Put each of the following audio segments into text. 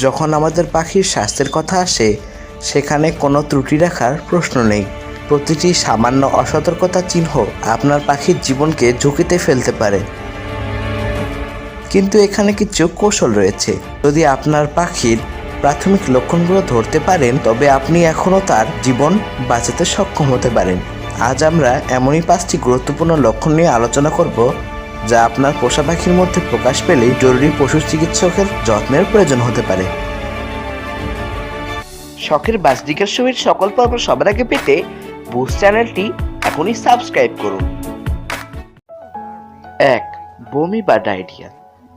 যখন আমাদের পাখির স্বাস্থ্যের কথা আসে, সেখানে কোনো ত্রুটি রাখার প্রশ্ন নেই। প্রতিটি সামান্য অসতর্কতা চিহ্ন আপনার পাখির জীবনকে ঝুঁকিতে ফেলতে পারে। কিন্তু এখানে কিছু কৌশল রয়েছে। যদি আপনার পাখির প্রাথমিক লক্ষণগুলো ধরতে পারেন, তবে আপনি এখনও তার জীবন বাঁচাতে সক্ষম হতে পারেন। আজ আমরা এমনই পাঁচটি গুরুত্বপূর্ণ লক্ষণ নিয়ে আলোচনা করব যা আপনার পোষা পাখির মধ্যে প্রকাশ পেলেই জরুরি পশু চিকিৎসকের যত্নের প্রয়োজন হতে পারে। শখের বাসদিকের ছবির সকল পর্ব সবার আগে পেতে বুস চ্যানেলটি এখনই সাবস্ক্রাইব করুন। এক, বমি বা ডায়রিয়া।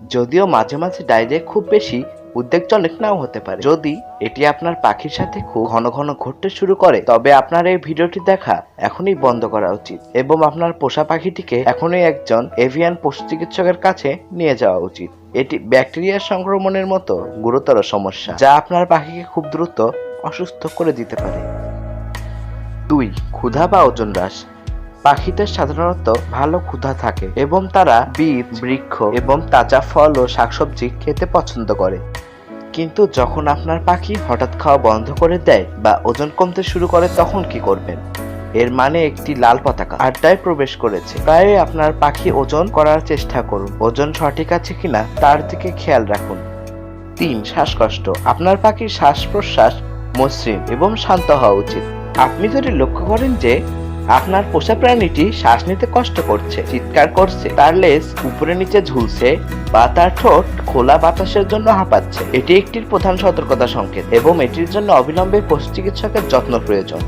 যদিও মাঝে মাঝে ডায়রিয়া খুব বেশি উদ্বেগজনক নাও হতে পারে। যদি এটি আপনার পাখির সাথে খুব ঘন ঘন ঘটতে শুরু করে, তবে আপনার এই ভিডিওটি দেখা এখনই বন্ধ করা উচিত এবং আপনার পোষা পাখিটিকে এখনই একজন এভিয়ান পশু চিকিৎসকের কাছে নিয়ে যাওয়া উচিত। এটি ব্যাকটেরিয়া সংক্রমণের মতো গুরুতর সমস্যা যা আপনার পাখিকে খুব দ্রুত অসুস্থ করে দিতে পারে। দুই, ক্ষুধা বা ওজন হ্রাস। পাখিদের সাধারণত ভালো ক্ষুধা থাকে এবং তারা বীজ, বৃক্ষ এবং তাজা ফল ও শাকসবজি খেতে পছন্দ করে। কিন্তু যখন আপনার পাখি হঠাৎ খাওয়া বন্ধ করে দেয় বা ওজন কমতে শুরু করে, তখন কি করবেন? এর মানে একটি লাল পতাকা আড্ডায় প্রবেশ করেছে। প্রায় আপনার পাখি ওজন করার চেষ্টা করুন। ওজন সঠিক আছে কিনা তার দিকে খেয়াল রাখুন। তিন, শ্বাসকষ্ট। আপনার পাখির শ্বাস প্রশ্বাস মসৃণ এবং শান্ত হওয়া উচিত। আপনি যদি লক্ষ্য করেন যে আপনার পোষা প্রাণীটি শ্বাস নিতে কষ্ট করছে, চিৎকার করছে, তার লেজ উপরে নিচে ঝুলছে বা তার ঠোঁট খোলা বাতাসের জন্য হাঁপাচ্ছে। এটি একটি প্রধান সতর্কতা সংকেত এবং এটির জন্য অবিলম্বে পশু চিকিৎসকের যত্ন প্রয়োজন।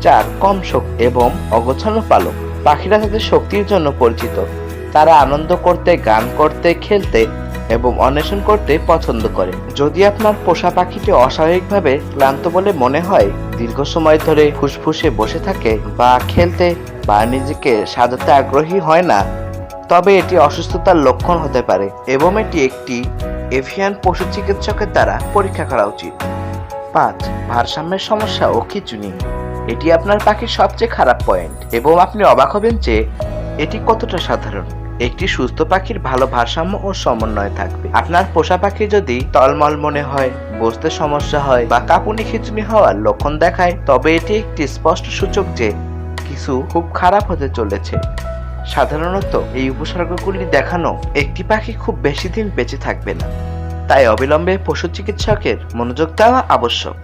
চার, কম শক্তি এবং অগোছালো পালক। পাখিরা তাদের শক্তির জন্য পরিচিত। তারা আনন্দ করতে, গান করতে, খেলতে এবং অন্বেষণ করতে পছন্দ করে। যদি আপনার পোষা পাখিটি অস্বাভাবিকভাবে ক্লান্ত বলে মনে হয়, দীর্ঘ সময় ধরে ফুসফুসে বসে থাকে বা খেলতে বা নিজেকে সাজাতে আগ্রহী হয় না, তবে এটি অসুস্থতার লক্ষণ হতে পারে এবং এটি একটি এভিয়ান পশু চিকিৎসকের দ্বারা পরীক্ষা করা উচিত। পাঁচ, ভারসাম্যের সমস্যা ও খিচুনি এটি আপনার পাখির সবচেয়ে খারাপ পয়েন্ট এবং আপনি অবাক হবেন যে এটি কতটা সাধারণ। একটি সুস্থ পাখির ভালো ভারসাম্য ও সমন্বয় থাকবে। আপনার পোষা পাখি যদি টলমল মনে হয় বসতে সমস্যা হয় বা কাঁপুনি খিচুনি হওয়ার লক্ষণ দেখায়, তবে এটি একটি স্পষ্ট সূচক যে কিছু খুব খারাপ হতে চলেছে। সাধারণত এই উপসর্গগুলি দেখানো একটি পাখি খুব বেশি দিন বেঁচে থাকবে না। তাই অবিলম্বে পশু চিকিৎসকের মনোযোগ দেওয়া আবশ্যক।